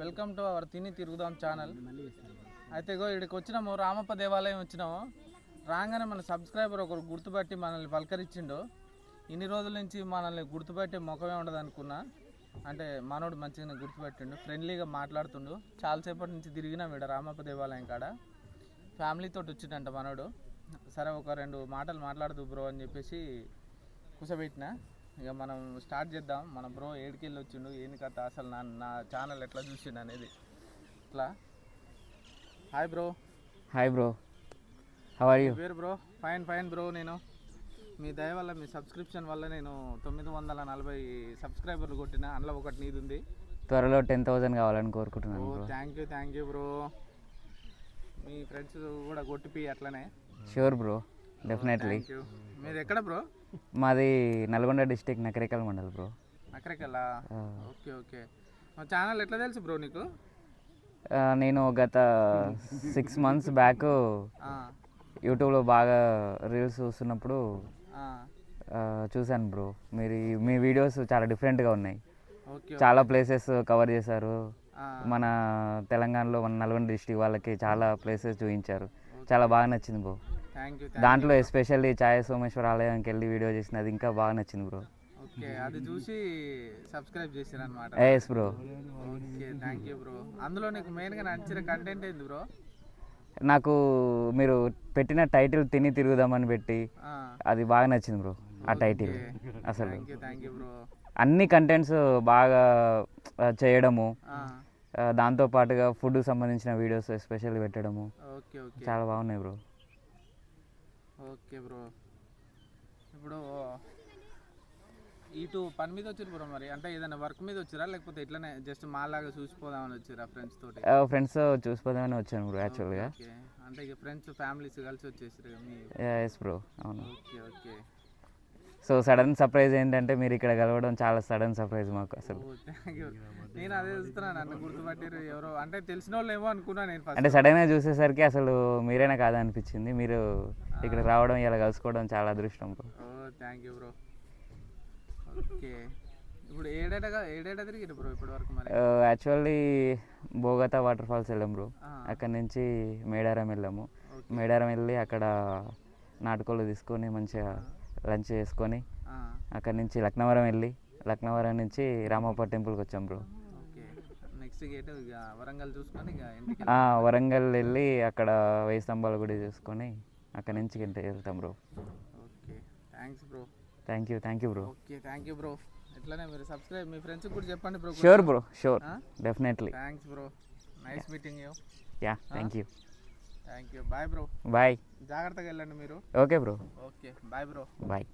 Welcome to our తిని తిరుగుదాం channel అయితే ఇగో ఇక్కడికి వచ్చినాము రామప్ప దేవాలయం వచ్చినాము. రాగానే మన సబ్స్క్రైబర్ ఒకరు గుర్తుపట్టి మనల్ని పలకరించిండు. ఇన్ని రోజుల నుంచి మనల్ని గుర్తుపట్టే ముఖమే ఉండదు అనుకున్నా. అంటే మనోడు మంచిగానే గుర్తుపెట్టిండు ఫ్రెండ్లీగా మాట్లాడుతుండు. చాలాసేపటి నుంచి తిరిగినాం ఇక్కడ రామప్ప దేవాలయం కాడ. ఫ్యామిలీతో వచ్చిండంట మనోడు. సరే ఒక రెండు మాటలు మాట్లాడుతూ బ్రో అని చెప్పేసి కూర్చోబెట్టిన ఇక మనం స్టార్ట్ చేద్దాం. మన బ్రో ఏడికెళ్ళి వచ్చిండు. ఏంది కథ? అసలు నా నా ఛానల్ ఎట్లా చూసిండు అనేది. ఇట్లా. Hi bro hi bro how are you పేరు బ్రో ఫైన్ ఫైన్ బ్రో నేను. మీ దయ వల్ల మీ సబ్స్క్రిప్షన్ వల్ల నేను తొమ్మిది వందల నలభై సబ్స్క్రైబర్లు కొట్టిన. అందులో ఒకటి నీది ఉంది త్వరలో టెన్ థౌసండ్ కావాలని కోరుకుంటున్నాను thank you thank you bro me friends కూడా కొట్టిపి అట్లనే. షూర్ బ్రో డెఫినెట్లీ మీరు ఎక్కడ బ్రో మాది నల్గొండ డిస్టిక్ నకరికల్ మండల్ బ్రో అక్కడికెళ్ళా ఓకే ఓకే. మా ఛానల్ ఎట్లా తెలుసు బ్రో నీకు? నేను గత సిక్స్ మంత్స్ బ్యాక్ యూట్యూబ్లో బాగా రీల్స్ చూస్తున్నప్పుడు చూశాను బ్రో మీరు మీ వీడియోస్ చాలా డిఫరెంట్గా ఉన్నాయి. చాలా ప్లేసెస్ కవర్ చేశారు. మన తెలంగాణలో మన నల్గొండ డిస్టిక్ వాళ్ళకి చాలా ప్లేసెస్ చూపించారు చాలా బాగా నచ్చింది బ్రో దాంట్లో ఎస్పెషల్లీ ఛాయ సోమేశ్వర ఆలయానికి వెళ్ళి వీడియో చేసిన అది ఇంకా బాగా నచ్చింది బ్రో ఓకే అది చూసి సబ్స్క్రైబ్ చేశారు అనమాట yes bro okay thank you bro అందులో నీకు మెయిన్గా నచ్చిన కంటెంట్ ఏంది బ్రో నాకు మీరు పెట్టిన టైటిల్ తిని తిరుగుదామని పెట్టి అది బాగా నచ్చింది బ్రో ఆ టైటిల్ అసలు. అన్ని కంటెంట్స్ బాగా చేయడము దాంతో పాటుగా ఫుడ్ సంబంధించిన వీడియోస్ ఎస్పెషల్ పెట్టడము చాలా బాగున్నాయి బ్రో ఓకే బ్రో. ఇప్పుడు ఇటు పని మీద వచ్చారు బ్రో మరి? అంటే ఏదైనా వర్క్ మీద వచ్చిరా? లేకపోతే ఇట్లనే జస్ట్ మాలాగా చూసిపోదామని వచ్చిరా ఫ్రెండ్స్ తోటి? ఫ్రెండ్స్ చూసిపోదామని వచ్చాను బ్రో యాక్చువల్గా అంటే ఇక ఫ్రెండ్స్ ఫ్యామిలీస్ కలిసి వచ్చేసారు ఎస్ బ్రో అవును. Okay okay. So sudden surprise ఏంటంటే మీరు ఇక్కడ కలవడం చాలా సడన్ సర్ప్రైజ్ మాకు అసలు. నేను అదే చూస్తున్నాను నన్ను గుర్తుపట్టారు ఎవరో. అంటే తెలిసిన వాళ్ళు ఏమో అనుకున్నా నేను అంటే సడన్గా చూసేసరికి అసలు మీరేనా కాదా అనిపించింది. మీరు ఇక్కడ రావడం ఇలా కలుసుకోవడం చాలా అదృష్టం bro. Thank you bro okay ఇప్పుడు ఏడేటగా ఏడేట తిరిగిరు బ్రో ఇప్పటి వరకు మరి యాక్చువల్లీ బోగతా వాటర్ ఫాల్స్ వెళ్ళాం బ్రో అక్కడ నుంచి మేడారం వెళ్ళాము. మేడారం వెళ్ళి అక్కడ నాటుకోళ్ళు తీసుకొని మంచిగా లంచ్ చేసుకొని అక్కడ నుంచి లక్నవరం వెళ్ళి లక్నవరం నుంచి రామప్ప టెంపుల్కి వచ్చాం బ్రో. వరంగల్ వెళ్ళి అక్కడ వెయ్యి స్తంభాల గుడి చూసుకొని అక్కడ నుంచి వెళ్తాం bro. Okay. Thanks bro. Thank you thank you bro. Okay thank you bro. ఎట్లనే మీరు సబ్స్క్రైబ్ మీ ఫ్రెండ్స్ కూడా చెప్పండి bro. Sure bro sure? Definitely thanks bro. Nice meeting you. Ya thank you thank you bye bro bye జాగ్రత్తగా వెళ్ళండి మీరు. Okay bro okay bye bro bye